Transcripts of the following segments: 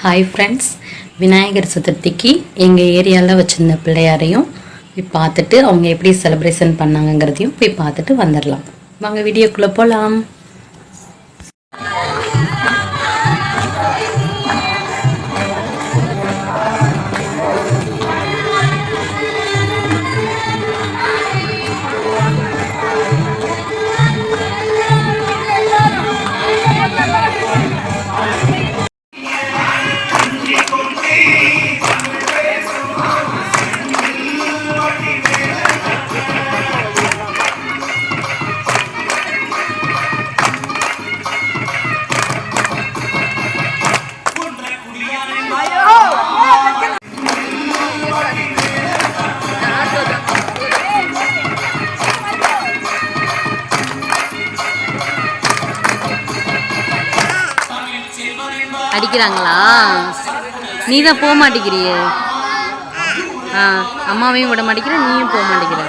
Hi friends Vinayagar சதுர்த்திக்கு எங்கள் ஏரியாவில் வச்சுருந்த பிள்ளையாரையும் போய் பார்த்துட்டு அவங்க எப்படி செலிப்ரேஷன் பண்ணாங்கங்கிறதையும் போய் பார்த்துட்டு வந்துடலாம். வாங்க வீடியோக்குள்ளே போகலாம் அடிக்கிறாங்களா நீ தான் போக மாட்டேங்கிறியே ஆ அம்மாவையும் விட மாட்டேங்கிற நீயும் போக மாட்டேங்கிற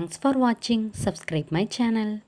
Thanks for watching. Subscribe my channel.